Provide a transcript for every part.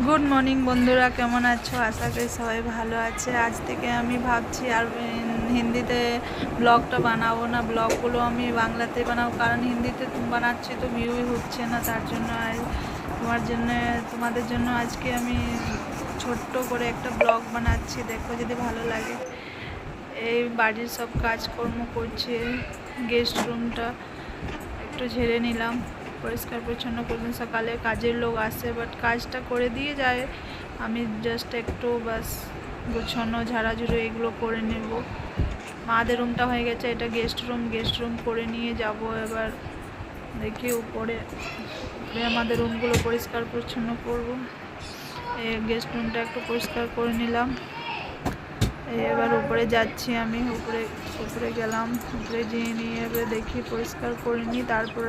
Good morning বন্ধুরা, কেমন আছো? আশা করি সবাই ভালো আছে। আজ থেকে আমি ভাবছি আর হিন্দিতে ব্লগটা বানাবো না। ব্লগগুলো আমি বাংলাতে বানাবো, কারণ হিন্দিতে বানাচ্ছি তো ভিউই হচ্ছে না, তার জন্য আর তোমার জন্য, তোমাদের জন্য আজকে আমি ছোট্ট করে একটা ব্লগ বানাচ্ছি। দেখো যদি ভালো লাগে। এই বাড়ির সব কাজকর্ম করছে গেস্ট রুমটা একটু ঝেড়ে নিলাম। পরিষ্কার পরিচ্ছন্ন করলাম সকালে কাজের লোক আসে বাট কাজটা করে দিয়ে যায়। আমি জাস্ট একটু বাস গুছানো, ঝাড়াঝুড়ো এগুলো করে নেব। মাদের রুমটা হয়ে গেছে, এটা গেস্ট রুম গেস্ট রুম করে নিয়ে যাব এবার। দেখি উপরে আমাদের রুমগুলো পরিষ্কার পরিচ্ছন্ন করব। এই গেস্ট রুমটা একটু পরিষ্কার করে নিলাম। এবার উপরে যাচ্ছি আমি, উপরে উপরে গেলাম। উপরে যেয়ে নিয়ে এবার দেখি পরিষ্কার করে নিই, তারপর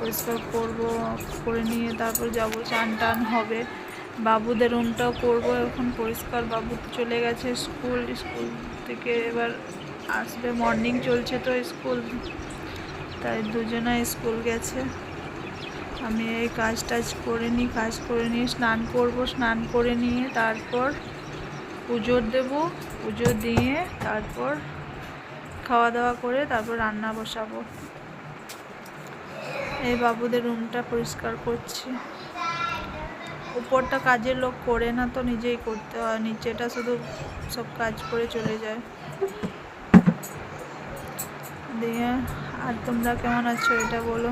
পরিষ্কার করব, করে নিয়ে তারপর যাব চান টান হবে। বাবুদের রুমটাও করব, এখন পরিষ্কার, বাবু চলে গেছে স্কুল স্কুল থেকে এবার আসবে মর্নিং চলছে তো স্কুল। তাই দুজনে স্কুল গেছে। আমি এই কাজ টাজ করে নিই, কাজ করে নিয়ে স্নান করব, স্নান করে নিয়ে তারপর পুজো দেব, পুজো দিয়ে তারপর খাওয়া দাওয়া করে তারপর রান্না বসাবো। এই বাবুদের রুমটা পরিষ্কার করছি। উপরটা কাজের লোক করে না তো নিজেই করতে হয়। নিচেটা শুধু সব কাজ করে চলে যায়। দিয়ে, আর তোমরা কেমন আছো এটা বলো।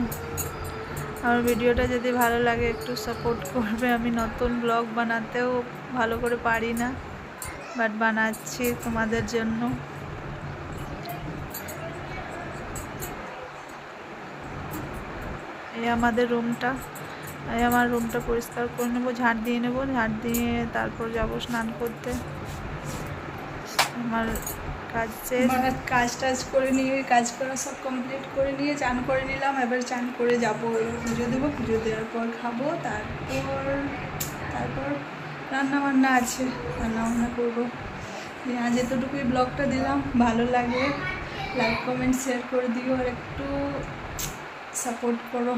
আমার ভিডিওটা যদি ভালো লাগে একটু সাপোর্ট করবে। আমি নতুন ব্লগ বানাতেও ভালো করে পারি না। বাট বানাচ্ছি তোমাদের জন্য। এই আমাদের রুমটা। এই আমার রুমটা পরিষ্কার করে নেব ঝাঁট দিয়ে নেব ঝাঁট দিয়ে তারপর যাব স্নান করতে। আমার কাজ মানে কাজ টাজ করে নিয়ে, কাজ করা সব কমপ্লিট করে নিয়ে চান করে নিলাম, এবার চান করে যাব, পুজো দেবো, পুজো দেওয়ার পর খাব, তারপর তারপর রান্না বান্না আছে রান্না বান্না করব আজ এতটুকুই ব্লগটা দিলাম, ভালো লাগে লাইক কমেন্ট শেয়ার করে দিও, আর একটু সাপোর্ট করো